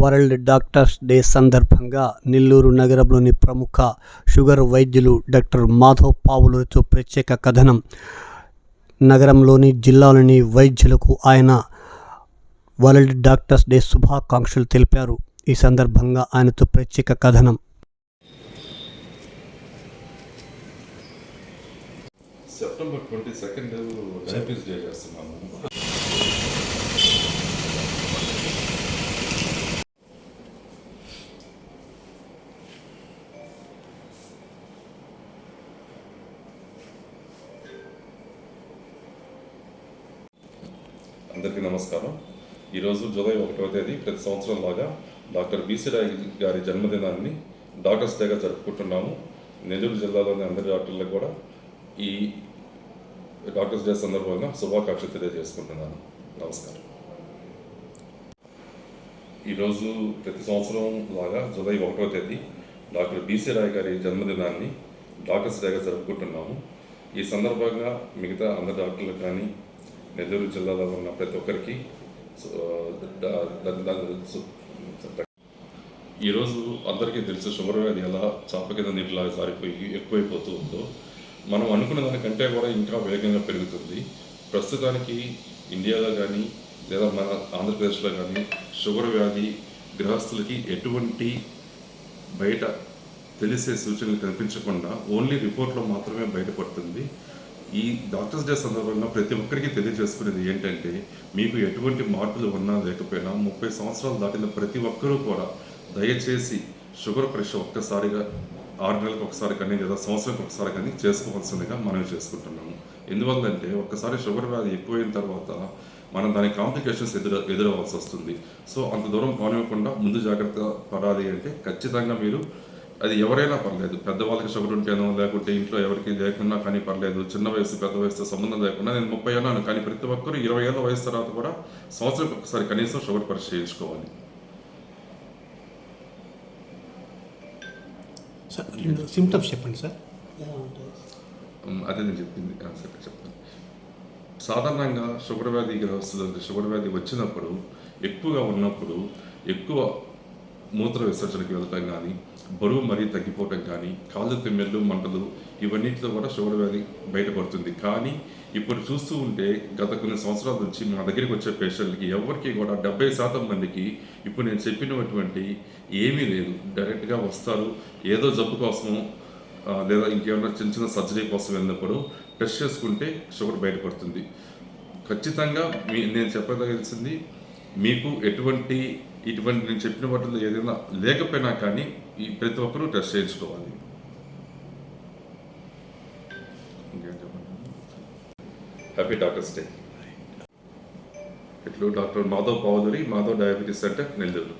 World doctors day సందర్భంగా నెల్లూరు నగరంలోని ప్రముఖ షుగర్ వైద్యులు డాక్టర్ మాధవ్ పావులతో ప్రత్యేక కథనం. నగరంలోని జిల్లాలోని వైద్యులకు ఆయన వరల్డ్ డాక్టర్స్ డే శుభాకాంక్షలు తెలిపారు. ఈ సందర్భంగా ఆయనతో ప్రత్యేక కథనం. సెప్టెంబర్ ట్వంటీ సెకండ్ డే చేస్తున్నాము. అందరికీ నమస్కారం. ఈరోజు జూలై ఒకటవ తేదీ ప్రతి సంవత్సరం లాగా డాక్టర్ బీసీ రాయ్ గారి జన్మదినాన్ని డాక్టర్స్ డేగా జరుపుకుంటున్నాము. నెల్లూరు జిల్లాలోని అందరి డాక్టర్లకు కూడా ఈ డాక్టర్స్ డే సందర్భంగా శుభాకాంక్షలు తెలియజేసుకుంటున్నాను. నమస్కారం. ఈరోజు ప్రతి సంవత్సరం లాగా జూలై ఒకటవ తేదీ డాక్టర్ బీసీ రాయ్ గారి జన్మదినాన్ని డాక్టర్స్ డేగా జరుపుకుంటున్నాము. ఈ సందర్భంగా మిగతా అందరి డాక్టర్లకు కానీ నెల్లూరు జిల్లాలో ఉన్న ప్రతి ఒక్కరికి ఈరోజు అందరికీ తెలుసు షుగర్ వ్యాధి ఎలా చాప కింద నీటిలా జారిపోయి ఎక్కువైపోతూ ఉందో మనం అనుకున్న దానికంటే కూడా ఇంకా వేగంగా పెరుగుతుంది. ప్రస్తుతానికి ఇండియాలో కానీ లేదా మన ఆంధ్రప్రదేశ్లో కానీ షుగర్ వ్యాధి గృహస్థులకి ఎటువంటి బయట తెలిసే సూచనలు కనిపించకుండా ఓన్లీ రిపోర్ట్లో మాత్రమే బయటపడుతుంది. ఈ డాక్టర్స్ డే సందర్భంగా ప్రతి ఒక్కరికి తెలియజేసుకునేది ఏంటంటే మీకు ఎటువంటి మార్పులు ఉన్నా లేకపోయినా ముప్పై సంవత్సరాలు దాటిన ప్రతి ఒక్కరూ కూడా దయచేసి షుగర్ పరీక్ష ఒక్కసారిగా ఆరు నెలలకు ఒకసారి కానీ లేదా సంవత్సరానికి ఒకసారి కానీ చేసుకోవాల్సిందిగా మనం చేసుకుంటున్నాము. ఎందువల్లంటే ఒక్కసారి షుగర్ వ్యాధి ఎక్కువైన తర్వాత మనం దాని కాంప్లికేషన్స్ ఎదుర ఎదురవ్వాల్సి వస్తుంది. సో అంత దూరం కానివ్వకుండా ముందు జాగ్రత్త పడాలి అంటే ఖచ్చితంగా మీరు అది ఎవరైనా పర్లేదు. పెద్దవాళ్ళకి షుగర్ ఉంటేనో లేకుంటే ఇంట్లో ఎవరికి లేకున్నా కానీ పర్లేదు. చిన్న వయసు పెద్ద వయసుతో సంబంధం లేకుండా నేను ముప్పై అన్నాను. కానీ ప్రతి ఒక్కరు ఇరవై ఏళ్ళ వయసు తర్వాత కూడా సంవత్సరం ఒకసారి కనీసం షుగర్ పరీక్ష చేయించుకోవాలి. సిమ్టమ్స్ చెప్పండి సార్. అదే నేను చెప్పింది. సరే చెప్తాను సాధారణంగా షుగర్ వ్యాధి గ్రహస్థులు షుగర్ వ్యాధి వచ్చినప్పుడు ఎక్కువగా ఉన్నప్పుడు ఎక్కువ మూత్ర విసర్జనకి వెళ్తాం కానీ బరువు మరీ తగ్గిపోవడం కానీ కాళ్ళు తిమ్మెళ్ళు మంటలు ఇవన్నిటితో కూడా షుగర్ వ్యాధి బయటపడుతుంది. కానీ ఇప్పుడు చూస్తూ ఉంటే గత కొన్ని సంవత్సరాల నుంచి మా దగ్గరికి వచ్చే పేషెంట్లకి ఎవరికి కూడా డెబ్బై శాతం మందికి ఇప్పుడు నేను చెప్పినటువంటి ఏమీ లేదు. డైరెక్ట్గా వస్తారు. ఏదో జబ్బు కోసము లేదా ఇంకేమైనా చిన్న చిన్న సర్జరీ కోసం వెళ్ళినప్పుడు టెస్ట్ చేసుకుంటే షుగర్ బయటపడుతుంది. ఖచ్చితంగా మీ నేను చెప్పదలిసింది మీకు ఎటువంటి ఇటువంటి నేను చెప్పిన వాటిలో ఏదైనా లేకపోయినా కానీ ఈ ప్రతి ఒక్కరూ టెస్ట్ చేయించుకోవాలి. హ్యాపీ డాక్టర్స్ డే ఇట్లు doctor Madhav Pavudari Madhav diabetes centre Nellore.